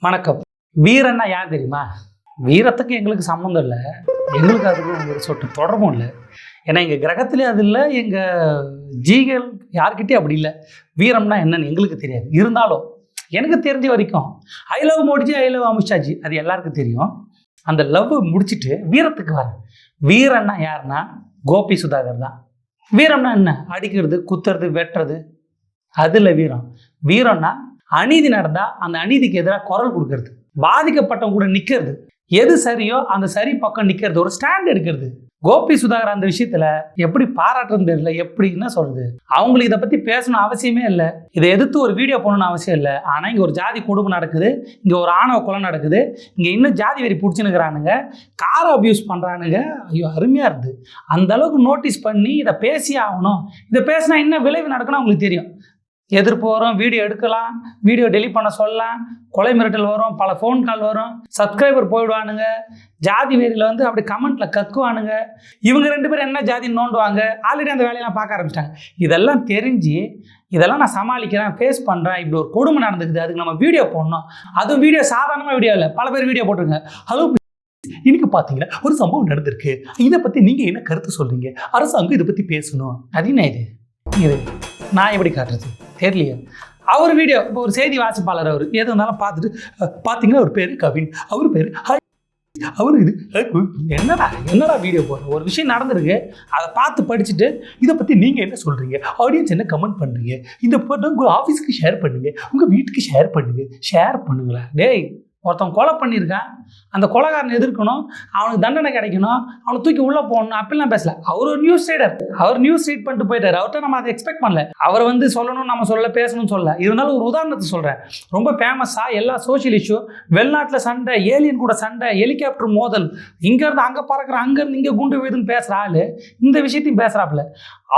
வணக்கம். வீரன்னா யார் தெரியுமா? வீரத்துக்கு எங்களுக்கு சம்மந்தம் இல்லை. எங்களுக்கு அதுக்கும் ஒரு சொட்டு தொடர்பும் இல்லை. ஏன்னா எங்கள் கிரகத்திலே அது இல்லை எங்கள் ஜீகள் யார்கிட்டயும் அப்படி இல்லை. வீரம்னா என்னன்னு எங்களுக்கு தெரியாது. இருந்தாலும் எனக்கு தெரிஞ்ச வரைக்கும் I love Modi ji I love Amit Shah ji அது எல்லாருக்கும் தெரியும். அந்த லவ் முடிச்சிட்டு வீரத்துக்கு வரேன் வீரன்னா யாருன்னா? கோபி சுதாகர் தான். வீரம்னா என்ன? அடிக்கிறது குத்துறது வெட்டுறது அதில் வீரம். வீரம்னா அநீதி நடந்தால் அந்த அநீதிக்கு எதிராக குரல் கொடுக்கறது. பாதிக்கப்பட்டவங்க கூட நிற்கிறது எது சரியோ அந்த சரி பக்கம் நிற்கிறது ஒரு ஸ்டாண்ட் எடுக்கிறது. கோபி சுதாகர் அந்த விஷயத்துல எப்படி பாராட்டுறது தெரியல. எப்படி என்ன சொல்றது? அவங்களுக்கு இதை பத்தி பேசணும் அவசியமே இல்லை. இதை எதிர்த்து ஒரு வீடியோ போடணும்னு அவசியம் இல்லை. ஆனால் இங்கே ஒரு ஜாதி கொடுமை நடக்குது. இங்கே ஒரு ஆணவ கொலை நடக்குது. இங்கே இன்னும் ஜாதி வெறி பிடிச்சினுக்கிறானுங்க. காரை அபியூஸ் பண்ணுறானுங்க ஐயோ அருமையாக இருக்குது அந்த அளவுக்கு நோட்டீஸ் பண்ணி இதை பேசி ஆகணும். இதை பேசினா என்ன விளைவு நடக்கணும் அவங்களுக்கு தெரியும். எதிர்ப்பு வரும் வீடியோ எடுக்கலாம் வீடியோ டெலிட் பண்ண சொல்லலாம். கொலை மிரட்டல் வரும் பல ஃபோன் கால் வரும். சப்ஸ்கிரைபர் போயிடுவானுங்க. ஜாதி வேரியில் வந்து அப்படி கமெண்ட்டில் கக்குவானுங்க இவங்க ரெண்டு பேரும் என்ன ஜாதின்னு நோண்டுவாங்க? ஆல்ரெடி அந்த வேலையெல்லாம் பார்க்க ஆரம்பிச்சிட்டாங்க. இதெல்லாம் தெரிஞ்சு இதெல்லாம் நான் சமாளிக்கிறேன் ஃபேஸ் பண்ணுறேன் இப்படி ஒரு கொடுமை நடந்துக்குது. அதுக்கு நம்ம வீடியோ போடணும். அதுவும் வீடியோ சாதாரணமாக வீடியோ இல்லை. பல பேர் வீடியோ போட்டிருங்க அதுவும் இன்னைக்கு பார்த்தீங்கன்னா ஒரு சம்பவம் நடந்திருக்கு. இதை பற்றி நீங்கள் என்ன கருத்து சொல்கிறீங்க அரசாங்கம் இதை பற்றி பேசணும். அது என்ன இது? இது நான் எப்படி காட்டுறது? தெரியலையே. அவர் வீடியோ இப்போ ஒரு செய்தி வாசிப்பாளர் அவர். எது இருந்தாலும் பார்த்துட்டு பார்த்தீங்கன்னா அவர் பேர் கவின். அவர் பேர் ஹாய் அவர் இது என்னடா என்னடா வீடியோ போடுற? ஒரு விஷயம் நடந்திருக்கு. அதை பார்த்து படிச்சுட்டு இதை பற்றி நீங்கள் என்ன சொல்கிறீங்க ஆடியன்ஸ் என்ன கமெண்ட் பண்ணுறீங்க இந்த போட்டோ உங்கள் ஆஃபீஸுக்கு ஷேர் பண்ணுங்கள் உங்கள் வீட்டுக்கு ஷேர் பண்ணுங்கள் ஷேர் பண்ணுங்களேன். டேய் ஒருத்தன் கொலை பண்ணியிருக்கான். அந்த கொலைகாரனை எதிர்க்கணும். அவனுக்கு தண்டனை கிடைக்கணும். அவனை தூக்கி உள்ளே போகணும் அப்படிலாம் பேசல. அவர் ஒரு நியூஸ் ரீடர் அவர் நியூஸ் ரீட் பண்ணிட்டு போயிட்டார். அவர்கிட்ட நம்ம அதை எக்ஸ்பெக்ட் பண்ணல. அவர் வந்து சொல்லணும் நம்ம சொல்ல பேசணும்னு சொல்ல இருந்தாலும் ஒரு உதாரணத்தை சொல்கிறேன் ரொம்ப ஃபேமஸாக எல்லா சோஷியல் இஷ்யூ வெளிநாட்டில் சண்டை ஏலியன் கூட சண்டை ஹெலிகாப்டர் மோதல் இங்கேருந்து அங்கே பறக்கிற அங்கேருந்து இங்கே குண்டு வீதுன்னு பேசுகிற ஆள் இந்த விஷயத்தையும் பேசுகிறாப்புல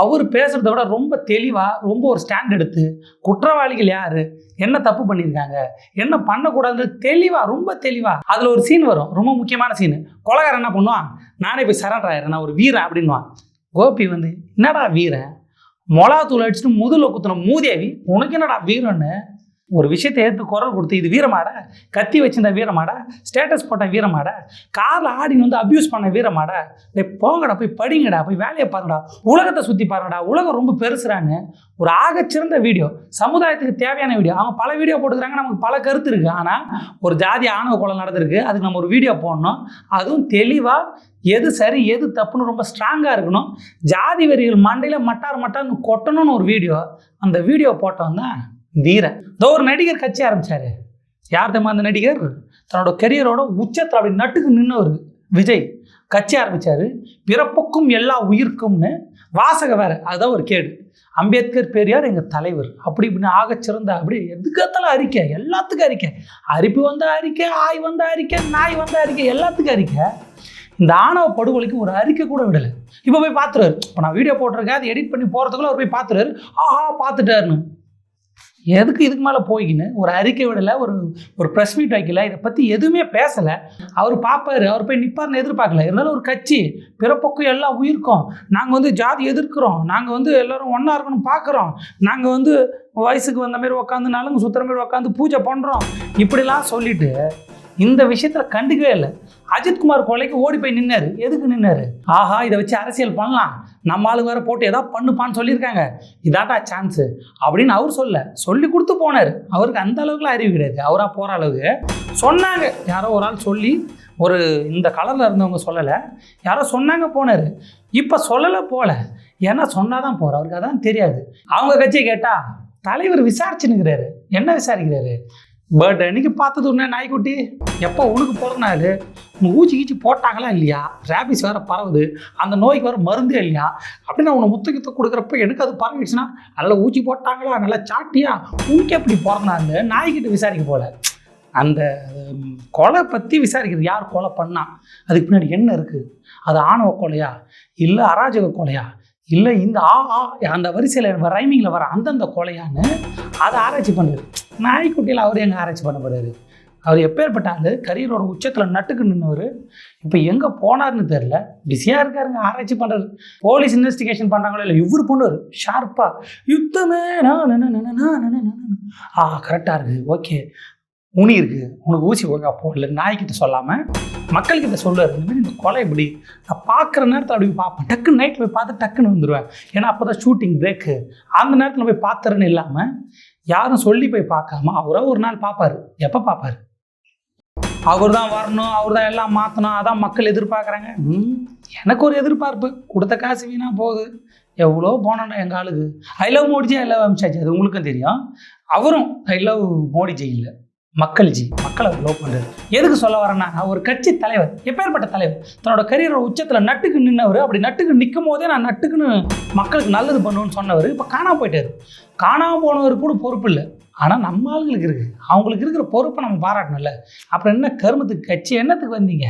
அவர் பேசுகிறத விட ரொம்ப தெளிவாக ரொம்ப ஒரு ஸ்டாண்ட் எடுத்து குற்றவாளிகள் யார்? என்ன தப்பு பண்ணியிருக்காங்க? என்ன பண்ணக்கூடாதுன்னு தெளிவாக ரொம்ப தெளிவாக அதில் ஒரு சீன் வரும். ரொம்ப முக்கியமான சீனு கொலகாரன் என்ன பண்ணுவான்? நானே போய் சரண்டர் ஆயிடுறேன் நான் ஒரு வீரன் அப்படின்வான் கோபி வந்து என்னடா வீரன் மொளா தூள் அடிச்சுட்டு முதுல குத்துன மூதேவி உனக்கு என்னடா வீரன்னு? ஒரு விஷயத்தை ஏற்று குரல் கொடுத்து இது வீரமாடா கத்தி வச்சிருந்த வீரமாடா ஸ்டேட்டஸ் போட்ட வீரமாடா காரில் ஆடின்னு வந்து அப்யூஸ் பண்ண வீரமாடா இல்லை போங்கடா போய் படிங்கடா போய் வேலையை பாருங்கடா உலகத்தை சுற்றி பாருங்கடா உலகம் ரொம்ப பெருசுறான்னு ஒரு ஆகச்சிறந்த வீடியோ சமுதாயத்துக்கு தேவையான வீடியோ அவங்க பல வீடியோ போட்டுக்கிறாங்க நமக்கு பல கருத்து இருக்குது ஆனால் ஒரு ஜாதி ஆணவ கொலை நடந்திருக்கு அதுக்கு நம்ம ஒரு வீடியோ போடணும். அதுவும் தெளிவாக எது சரி எது தப்புன்னு ரொம்ப ஸ்ட்ராங்காக இருக்கணும். ஜாதி வெறிகள் மண்டையில் மட்டார் மட்டார்னு கொட்டணும்னு ஒரு வீடியோ அந்த வீடியோ போட்டோம் தான் வீரன் இதோ ஒரு நடிகர் கட்சி ஆரம்பிச்சார். யார் தெரியுமா அந்த நடிகர்? தன்னோட கெரியரோட உச்சத்தில் அப்படி நட்டுக்கு நின்னவர் விஜய். கட்சி ஆரம்பித்தார் பிறப்புக்கும் எல்லா உயிர்க்கும்னு வாசக வேறு. அதுதான் ஒரு கேடு. அம்பேத்கர் பெரியார் எங்கள் தலைவர். அப்படி இப்படின்னு ஆகச்சிறந்த அப்படி எதுக்கத்தெல்லாம் அறிக்கை எல்லாத்துக்கும் அறிக்கை. அரிப்பு வந்த அறிக்கை ஆய் வந்த அறிக்கை நாய் வந்த அறிக்கை எல்லாத்துக்கும் அறிக்கை. இந்த ஆணவ படுகொலைக்கு ஒரு அறிக்கை கூட விடலை. இப்போ போய் பார்த்துருவாரு இப்போ நான் வீடியோ போட்டிருக்கேன் அதை எடிட் பண்ணி போகிறதுக்குள்ள அவர் போய் பார்த்துருவார் ஆஹா பார்த்துட்டாருன்னு எதுக்கு இதுக்கு மேலே போய்க்கின்னு ஒரு அறிக்கை விடலை ஒரு ஒரு ப்ரெஸ் மீட் வைக்கல இதை பற்றி எதுவுமே பேசலை. அவர் பார்ப்பார் அவர் போய் நிற்பார்னு எதிர்பார்க்கல. இருந்தாலும் ஒரு கட்சி பிறப்பக்கம் எல்லாம் உயிருக்கும். நாங்கள் வந்து ஜாதி எதிர்க்கிறோம். நாங்கள் வந்து எல்லோரும் ஒன்றா இருக்கணும் பார்க்குறோம் நாங்கள் வந்து வயசுக்கு வந்த மாதிரி உட்காந்து நலங்கு சுத்துற மாதிரி உட்காந்து பூஜை பண்ணுறோம் இப்படிலாம் சொல்லிட்டு இந்த விஷயத்தில் கண்டுக்கவே இல்லை. அஜித்குமார் கொலைக்கு ஓடி போய் நின்னார். எதுக்கு நின்னார்? ஆஹா இதை வச்சு அரசியல் பண்ணலாம். நம்ம ஆளுங்க வேற போட்டு ஏதாவது பண்ணுப்பான்னு சொல்லியிருக்காங்க. இதாட்டா சான்ஸு அப்படின்னு அவர் சொல்ல. சொல்லி கொடுத்து போனார். அவருக்கு அந்த அளவுக்குலாம் அறிவு கிடையாது. அவராக போகிற அளவுக்கு. சொன்னாங்க. யாரோ ஒரு ஆள் சொல்லி ஒரு இந்த கலரில் இருந்தவங்க சொல்லலை. யாரோ சொன்னாங்க போனார். இப்போ சொல்லலை போல. ஏன்னா சொன்னால் தான் போகிற அவருக்கு அதான் தெரியாது. அவங்க கட்சியை கேட்டால் தலைவர் விசாரிச்சுன்னுக்கிறாரு. என்ன விசாரிக்கிறாரு? பட் அன்னைக்கு பார்த்தது உடனே நாய்க்குட்டி. எப்போ உனக்கு பிறந்த நாள் உனக்கு கீச்சி போட்டாங்களா இல்லையா? ரேபிஸ் வேறு பரவுது. அந்த நோய்க்கு வேறு மருந்தே இல்லையா? அப்படின்னு உன்னை முத்த கித்த கொடுக்குறப்ப எனக்கு அது பரவிடுச்சுன்னா நல்லா ஊச்சி போட்டாங்களா? நல்லா சாட்டியா உனக்கு எப்படி பிறந்தான்னு நாய்கிட்ட விசாரிக்க போல. அந்த கொலை பற்றி விசாரிக்கிறது யார் கொலை பண்ணா? அதுக்கு பின்னாடி என்ன இருக்குது அது ஆணவ கொலையா? இல்லை அராஜக கொலையா? இல்லை இந்த ஆ ஆ அந்த வரிசையில் ரைமிங்கில் வர அந்தந்த கொலையான்னு அதை ஆராய்ச்சி பண்ணுறது நாய்க்குட்டியில் அவர் எங்கே ஆராய்ச்சி பண்ண அவர் எப்பேற்பட்ட கரியரோட உச்சத்தில் நட்டுக்கு நின்னவர் இப்போ எங்கே போனார்னு தெரில பிஸியாக இருக்காருங்க ஆராய்ச்சி பண்ணுறது போலீஸ் இன்வெஸ்டிகேஷன் பண்ணுறாங்களோ இல்லை இவர் பண்ணுவார் ஷார்ப்பாக யுத்தமே நான் ஆ கரெக்டாக இருக்குது ஓகே உனி இருக்கு. உனக்கு ஊசி ஒழுங்காக போடல நாய்க்கிட்ட சொல்லாமல் மக்கள்கிட்ட சொல்லுவார் இந்த இந்த கொலை இப்படி. நான் பார்க்குற நேரத்தில் அப்படி பார்ப்பேன் டக்குன்னு நைட்டில் போய் பார்த்து டக்குன்னு வந்துடுவேன் ஏன்னா அப்போ தான் ஷூட்டிங் பிரேக்கு அந்த நேரத்தில் போய் பார்த்துறேன்னு இல்லாமல் யாரும் சொல்லி போய் பார்க்காம அவரோ ஒரு நாள் பார்ப்பாரு. எப்போ பார்ப்பாரு? அவர் தான் வரணும் அவர் தான் எல்லாம் மாற்றணும் அதான் மக்கள் எதிர்பார்க்குறாங்க. எனக்கு ஒரு எதிர்பார்ப்பு. கொடுத்த காசு வீணாக போகுது. எவ்வளோ போனோம்னா எங்கள் ஆளுக்கு. I love Modi ji I love Amit Shah ji. அது உங்களுக்கும் தெரியும். அவரும் ஐ லவ் மோடிஜி இல்லை. மக்கள் ஜி மக்களை லவ் பண்ணுறது எதுக்கு சொல்ல வரேன்னா ஒரு கட்சி தலைவர் எப்பேற்பட்ட தலைவர் தன்னோட கரியரோட உச்சத்தில் நட்டுக்கு நின்னவர் அப்படி நட்டுக்கு நிற்கும் போதே நான் நட்டுக்குன்னு மக்களுக்கு நல்லது பண்ணுவேன்னு சொன்னவர் இப்போ காணாமல் போயிட்டாரு. காணாம போனவர் கூட பொறுப்பு இல்லை. ஆனால் நம்ம ஆளுங்களுக்கு இருக்குது அவங்களுக்கு இருக்கிற பொறுப்பை நம்ம பாராட்டணும்ல. அப்புறம் என்ன கருமத்துக்கு கட்சி என்னத்துக்கு வந்தீங்க?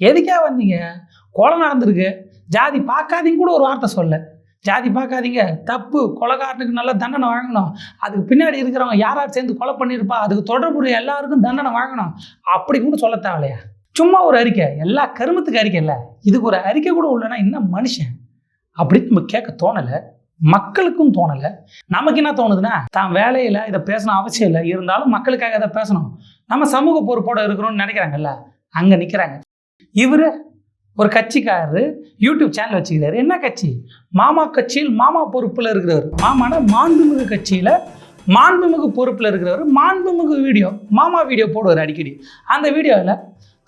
எதுக்காக வந்தீங்க? கொலை நடந்திருக்கு. ஜாதி பார்க்காதீங்க கூட ஒரு வார்த்தை சொல்ல. ஜாதி பார்க்காதீங்க. தப்பு. கொலைகாரனுக்கு நல்ல தண்டனை வாங்கணும். அதுக்கு பின்னாடி இருக்கிறவங்க யார் யார் சேர்ந்து கொலை பண்ணியிருப்பா அதுக்கு தொடர்புடைய எல்லாருக்கும் தண்டனை வாங்கணும். அப்படி கூட சொல்ல தேவையில்லையா சும்மா ஒரு அறிக்கை. எல்லா கருமத்துக்கு அறிக்கை இல்லை. இதுக்கு ஒரு அறிக்கை கூட இல்லைன்னா என்ன மனுஷன்? அப்படின்னு நம்ம கேட்க தோணலை. மக்களுக்கும் தோணலை. நமக்கு என்ன தோணுதுன்னா தான் வேலையில் இதை பேசணும் அவசியம் இல்லை. இருந்தாலும் மக்களுக்காக இதை பேசணும். நம்ம சமூக பொறுப்போடு இருக்கிறோம்னு நினைக்கிறாங்கல்ல. அங்கே நிற்கிறாங்க இவர் ஒரு கட்சிக்காரர் யூடியூப் சேனல் வச்சுக்கிறாரு. என்ன கட்சி? மாமா கட்சியில் மாமா பொறுப்பில் இருக்கிறவர் மாமான மாண்புமிகு கட்சியில் மாண்புமிகு பொறுப்பில் இருக்கிறவர் மாண்புமிகு வீடியோ மாமா வீடியோ போடுவார் அடிக்கடி. அந்த வீடியோவில்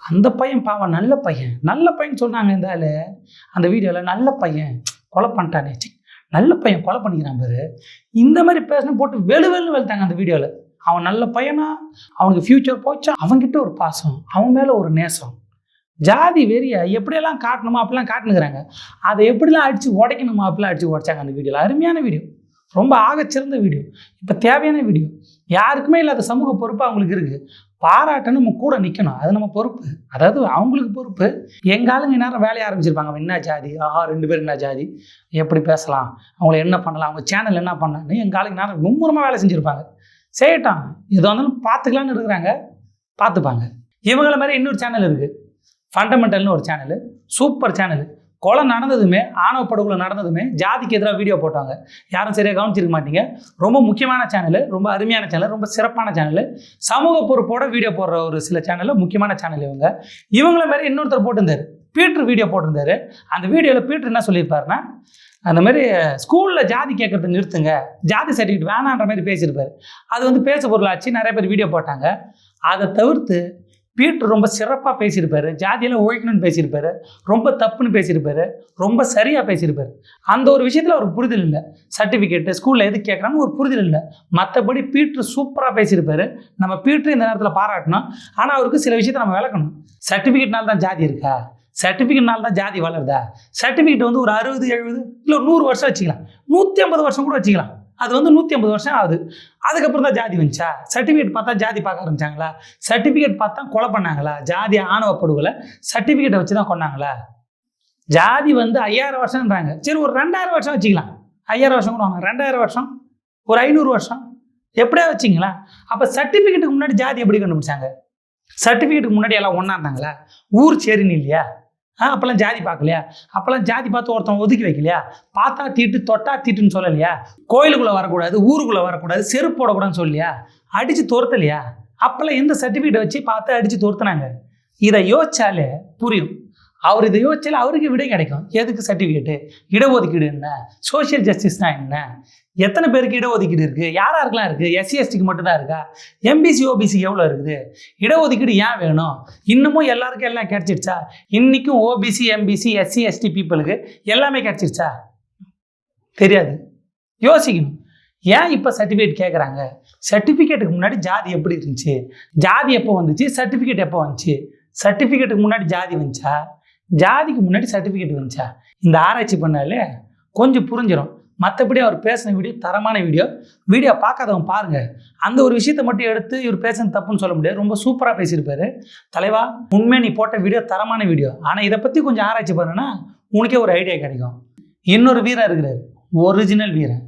அந்த பையன் பாவம் நல்ல பையன். நல்ல பையன் சொன்னாங்க இருந்தால அந்த வீடியோவில் நல்ல பையன் கொலை பண்ணிட்டானே. நல்ல பையன் கொலை பண்ணிக்கிறான் பாரு. இந்த மாதிரி பேசணும் போட்டு வெளு வெளு வெளுத்தாங்க அந்த வீடியோவில் அவன் நல்ல பையனா? அவனுக்கு ஃப்யூச்சர் போச்சா? அவன்கிட்ட ஒரு பாசம் அவன் மேலே ஒரு நேசம். ஜாதி வெறியை எப்படியெல்லாம் காட்டணுமா அப்படிலாம் காட்டுனுங்கிறாங்க அதை எப்படிலாம் அடித்து உடைக்கணுமா அப்படிலாம் அடித்து உடைச்சாங்க அந்த வீடியோவில் அருமையான வீடியோ ரொம்ப ஆகச்சிறந்த வீடியோ இப்போ தேவையான வீடியோ யாருக்குமே இல்லாத சமூக பொறுப்பு அவங்களுக்கு இருக்குது பாராட்டுன்னு நம்ம கூட நிற்கணும் அது நம்ம பொறுப்பு. அதாவது அவங்களுக்கு பொறுப்பு. எங்கள் நேரம் வேலைய ஆரம்பிச்சிருப்பாங்க. அவன் என்ன ஜாதி? ஆஹா ரெண்டு பேரும் என்ன ஜாதி? எப்படி பேசலாம்? அவங்கள என்ன பண்ணலாம்? அவங்க சேனல் என்ன பண்ணலான்னு எங்கள் நேரம் மும்முரமாக வேலை செஞ்சுருப்பாங்க. செய்யட்டான் எதுவாக இருந்தாலும் பார்த்துக்கலான்னு இருக்கிறாங்க. பார்த்துப்பாங்க. இவங்கள மாதிரி இன்னொரு சேனல் இருக்குது ஃபண்டமெண்டல்னு ஒரு சேனல் சூப்பர் சேனல் கொலை நடந்ததுமே ஆணவ படுகொலை நடந்ததுமே ஜாதிக்கு எதிராக வீடியோ போட்டாங்க. யாரும் சரியாக கவனிச்சிருக்க மாட்டீங்க. ரொம்ப முக்கியமான சேனல் ரொம்ப அருமையான சேனல் ரொம்ப சிறப்பான சேனல் சமூக பொறுப்போட வீடியோ போடுற ஒரு சில சேனலில் முக்கியமான சேனல் இவங்க. இவங்கள மாதிரி இன்னொருத்தர் போட்டிருந்தார். பீட்ரு வீடியோ போட்டிருந்தாரு. அந்த வீடியோவில் பீட்ரு என்ன சொல்லியிருப்பாருன்னா அந்த மாதிரி ஸ்கூலில் ஜாதி கேட்குறது நிறுத்துங்க. ஜாதி சர்டிஃபிகேட் வேணான்ற மாதிரி பேசியிருப்பார். அது வந்து பேச பொருளாச்சு. நிறைய பேர் வீடியோ போட்டாங்க. அதை தவிர்த்து பீட்ரு ரொம்ப சிறப்பாக பேசியிருப்பார் ஜாதியெல்லாம் ஒழிக்கணும்னு பேசியிருப்பாரு ரொம்ப தப்புன்னு பேசியிருப்பார் ரொம்ப சரியாக பேசியிருப்பார். அந்த ஒரு விஷயத்தில் அவருக்கு புரிதல் இல்லை. சர்டிஃபிகேட்டு ஸ்கூலில் எது கேட்குறாங்க ஒரு புரிதல் இல்லை. மற்றபடி பீட்ரு சூப்பராக பேசியிருப்பார். நம்ம பீட்ரு இந்த நேரத்தில் பாராட்டணும். ஆனால் அவருக்கு சில விஷயத்தை நம்ம விளக்கணும். சர்டிஃபிகேட்னால தான் ஜாதி இருக்கா? சர்டிஃபிகேட்னால தான் ஜாதி வளருதா? சர்டிஃபிகேட் வந்து ஒரு அறுபது எழுபது இல்லை ஒரு நூறு வருஷம் வச்சுக்கலாம். நூற்றி ஐம்பது வருஷம் கூட வச்சுக்கலாம். அது வந்து நூற்றி ஐம்பது வருஷம் ஆகுது. அதுக்கப்புறம் தான் ஜாதி வந்துச்சா? சர்டிஃபிகேட் பார்த்தா ஜாதி பார்க்க ஆரம்பிச்சாங்களா? சர்டிஃபிகேட் பார்த்தா கொலை பண்ணாங்களா? ஜாதி ஆணவ படுகொலை சர்டிஃபிகேட்டை வச்சு தான் கொண்டாங்களா? ஜாதி வந்து ஐயாயிரம் வருஷம்ன்றாங்க. சரி ஒரு ரெண்டாயிரம் வருஷம் வச்சுக்கலாம். ஐயாயிரம் வருஷம் கூட வாங்க. ரெண்டாயிரம் வருஷம்? ஒரு ஐநூறு வருஷம்? எப்படியா வச்சிங்களா? அப்போ சர்டிஃபிகேட்டுக்கு முன்னாடி ஜாதி எப்படி கண்டுபிடிச்சாங்க? சர்டிஃபிகேட்டுக்கு முன்னாடி எல்லாம் ஒன்றா இருந்தாங்களா? ஊர் சரின்னு இல்லையா? அப்போல்லாம் ஜாதி பார்க்கலையா? அப்போல்லாம் ஜாதி பார்த்து ஒருத்தன் ஒதுக்கி வைக்கலையா? பார்த்தா தீட்டு தொட்டா தீட்டுன்னு சொல்லலையா? கோயிலுக்குள்ளே வரக்கூடாது ஊருக்குள்ளே வரக்கூடாது செருப்பு போடக்கூடாதுன்னு சொல்லலையா? அடித்து துரத்தலையா? அப்போல்லாம் எந்த சர்டிஃபிகேட் வச்சு பார்த்து அடித்து துரத்துனாங்க? இதை யோசிச்சாலே புரியும். அவர் இதை யோசிச்சால் அவருக்கு விடை கிடைக்கும். எதுக்கு சர்டிஃபிகேட்டு இடஒதுக்கீடு என்ன? சோஷியல் ஜஸ்டிஸ்னா என்ன? எத்தனை பேருக்கு இடஒதுக்கீடு இருக்குது யார் யாருக்கெல்லாம் இருக்குது எஸ்சி எஸ்டிக்கு மட்டும்தான் இருக்கா? எம்பிசி ஓபிசி எவ்வளோ இருக்குது? இடஒதுக்கீடு ஏன் வேணும்? இன்னமும் எல்லாருக்கும் எல்லாம் கிடச்சிருச்சா? இன்றைக்கும் ஓபிசி எம்பிசி எஸ்சி எஸ்டி பீப்புளுக்கு எல்லாமே கிடச்சிருச்சா? தெரியாது. யோசிக்கணும். ஏன் இப்போ சர்டிஃபிகேட் கேட்குறாங்க சர்டிஃபிகேட்டுக்கு முன்னாடி ஜாதி எப்படி இருந்துச்சு? ஜாதி எப்போ வந்துச்சு? சர்டிஃபிகேட் எப்போ வந்துச்சு? சர்டிஃபிகேட்டுக்கு முன்னாடி ஜாதி வந்துச்சா? ஜாதிக்கு முன்னாடி சர்டிஃபிகேட் வந்துச்சா? இந்த ஆராய்ச்சி பண்ணாலே கொஞ்சம் புரிஞ்சிடும் மற்றபடி அவர் பேசின வீடியோ தரமான வீடியோ. வீடியோ பார்க்காதவங்க பாருங்கள் அந்த ஒரு விஷயத்தை மட்டும் எடுத்து இவர் பேசுனது தப்புன்னு சொல்ல முடியாது. ரொம்ப சூப்பராக பேசியிருப்பாரு. தலைவா உண்மை நீ போட்ட வீடியோ தரமான வீடியோ. ஆனால் இதை பற்றி கொஞ்சம் ஆராய்ச்சி பண்ணுன்னா உனக்கே ஒரு ஐடியா கிடைக்கும். இன்னொரு வீரன் இருக்கிறார். ஒரிஜினல் வீரன்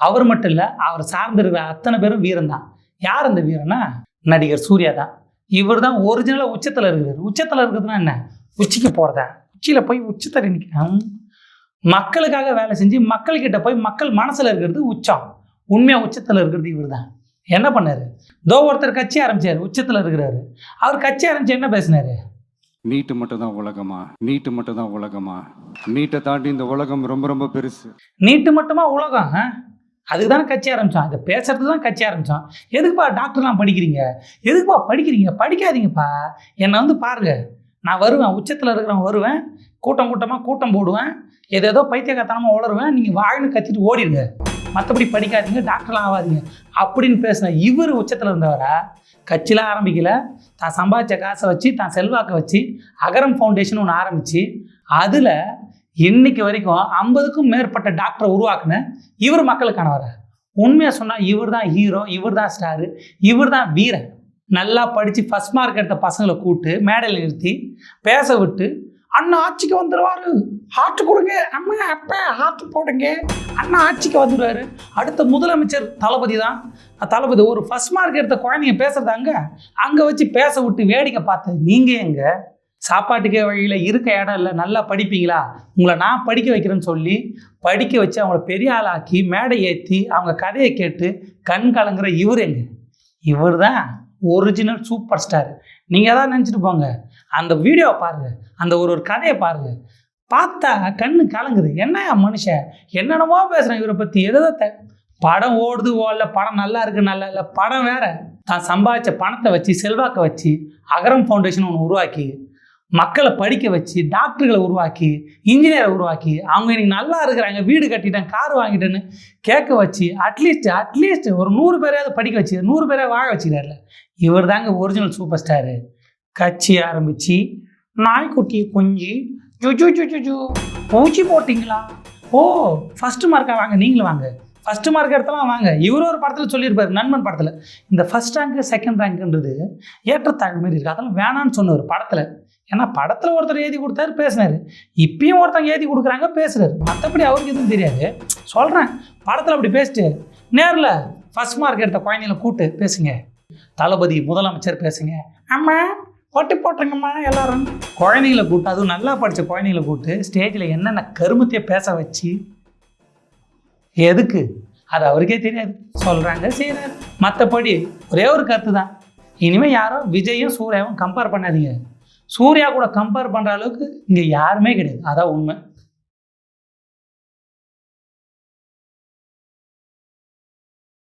அவர் மட்டும் இல்லை அவர் சார்ந்திருக்கிற அத்தனை பேரும் வீரன் தான். யார் அந்த வீரனா நடிகர் சூர்யா தான். இவர் தான் ஒரிஜினலாக உச்சத்தில் இருக்கிறார். உச்சத்தில் இருக்கிறதுனா என்ன? உச்சிக்கு போகிறதா உச்சியில் போய் உச்சத்தில் நிற்கிறேன் மக்களுக்காக வேலை செஞ்சு மக்கள்கிட்ட போய் மக்கள் மனசில் இருக்கிறது உச்சம். உண்மையாக உச்சத்தில் இருக்கிறது இவர் தான் என்ன பண்ணாரு? தோ ஒருத்தர் கட்சி ஆரம்பிச்சாரு உச்சத்தில் இருக்கிறாரு. அவர் கட்சி ஆரம்பிச்சு என்ன பேசினாரு? நீட்டு மட்டும் தான் உலகமா? நீட்டு மட்டும் தான் உலகமா? நீட்டை தாண்டி இந்த உலகம் ரொம்ப ரொம்ப பெருசு. நீட்டு மட்டுமா உலகம்? அதுக்கு தானே கட்சி ஆரம்பித்தோம் இதை பேசுறது தான் கட்சி ஆரம்பித்தோம் எதுக்குப்பா டாக்டர்லாம் படிக்கிறீங்க? எதுக்குப்பா படிக்கிறீங்க? படிக்காதீங்கப்பா. என்னை வந்து பாருங்க. நான் வருவேன் உச்சத்தில் இருக்கிறவன் வருவேன் கூட்டம் கூட்டமாக கூட்டம் போடுவேன் ஏதேதோ பைத்தியக்காரத்தனமாக உளருவேன் நீங்கள் வாழ்னு கத்திட்டு ஓடிடுங்க மற்றபடி படிக்காதீங்க டாக்டர்லாம் ஆகாதீங்க அப்படின்னு பேசின இவர் உச்சத்தில் இருந்தவரை? கட்சிலாம் ஆரம்பிக்கல. தான் சம்பாதிச்ச காசை வச்சு தான் செல்வாக்கை வச்சு அகரம் ஃபவுண்டேஷன் ஒன்று ஆரம்பித்து அதில் இன்னைக்கு வரைக்கும் ஐம்பதுக்கும் மேற்பட்ட டாக்டரை உருவாக்குன இவர் மக்களுக்கானவரை? உண்மையாக சொன்னால் இவர் தான் ஹீரோ இவர் தான் ஸ்டாரு இவர் தான் வீரன். நல்லா படித்து ஃபஸ்ட் மார்க் எடுத்த பசங்களை கூப்பிட்டு மேடையில் நிறுத்தி பேச விட்டு அண்ணா ஆட்சிக்கு வந்துடுவாரு ஹார்ட் கொடுங்க. அம்மா அப்பா ஹார்ட் போடுங்க. அண்ணா ஆட்சிக்கு வந்துடுவாரு அடுத்த முதலமைச்சர் தளபதி தான். தளபதி ஒரு ஃபஸ்ட் மார்க் எடுத்த குழந்தைங்க பேசுறது அங்கே. அங்கே வச்சு பேச விட்டு வேடிக்கை பார்த்து நீங்கள் எங்கே? சாப்பாட்டுக்கே வழியில் இருக்க இடம் இல்லை. நல்லா படிப்பீங்களா? உங்களை நான் படிக்க வைக்கிறேன்னு சொல்லி படிக்க வச்சு அவங்கள பெரிய ஆளாக்கி மேடை ஏற்றி அவங்க கதையை கேட்டு கண் கலங்குற இவர் எங்க? இவர் தான் ஒரிஜினல் சூப்பர் ஸ்டார் நீங்கள் தான் நினச்சிட்டு போங்க. அந்த வீடியோவை பாருங்கள் அந்த ஒரு ஒரு கதையை பாருங்கள் பார்த்தா கண்ணு கலங்குது. என்ன மனுஷன்? என்னென்னமோ பேசுகிறேன் இவரை பற்றி எதோ த- படம் ஓடுது ஓடல படம் நல்லா இருக்கு நல்லா இல்லை. படம் வேற. தான் சம்பாதிச்ச பணத்தை வச்சு செல்வாக்கை வச்சு அகரம் ஃபவுண்டேஷன் ஒன்று உருவாக்கி மக்களை படிக்க வச்சு டாக்டர்களை உருவாக்கி இன்ஜினியரை உருவாக்கி அவங்க இன்னைக்கு நல்லா இருக்கிறாங்க வீடு கட்டிட்டேன் கார் வாங்கிட்டேன்னு கேட்க வச்சு அட்லீஸ்ட் அட்லீஸ்ட் ஒரு நூறு பேரையாவது படிக்க வச்சு நூறு பேரை வாழ வச்சுக்கிறாருல. இவர் தாங்க ஒரிஜினல் சூப்பர் ஸ்டாரு கட்சி ஆரம்பித்து நாய்க்குட்டியை கொஞ்சி ஜு ஜு ஜு பூச்சி போட்டிங்களா? ஓ ஃபஸ்ட்டு மார்க்காக வாங்க நீங்களும் வாங்க. ஃபஸ்ட்டு மார்க் எடுத்தாலும் வாங்க. இவரும் ஒரு படத்தில் சொல்லியிருப்பார் நண்பன் படத்தில். இந்த ஃபஸ்ட் ரேங்க்கு செகண்ட் ரேங்க்குன்றது ஏற்றத்தாழ்வு மாரி இருக்குது அதெல்லாம் வேணான்னு சொன்னவர் படத்தில். ஏன்னா படத்தில் ஒருத்தர் எழுதி கொடுத்தாரு பேசினார். இப்பயும் ஒருத்தங்க எழுதி கொடுக்குறாங்க பேசுகிறாரு மற்றபடி அவருக்கு எதுவும் தெரியாது. சொல்கிறேன் படத்தில் அப்படி பேசிட்டு நேரில் ஃபஸ்ட் மார்க் எடுத்த குழந்தைங்கள கூப்பிட்டு பேசுங்க. தளபதி முதலமைச்சர் பேசுங்க. அம்மா ஒட்டி போட்டுருங்கம்மா எல்லாரும். குழந்தைங்கள கூப்பிட்டு அதுவும் நல்லா படித்த குழந்தைங்கள கூப்பிட்டு ஸ்டேஜில் என்னென்ன கருமத்தையே பேச வச்சு எதுக்கு? அது அவருக்கே தெரியாது. சொல்கிறாங்க செய்கிறாரு மற்றபடி ஒரே ஒரு கருத்து தான் இனிமேல் யாரும் விஜயும் சூர்யாவும் கம்பேர் பண்ணாதீங்க. சூர்யா கூட கம்பேர் பண்ணுற அளவுக்கு இங்கே யாருமே கிடையாது. அதான் உண்மை.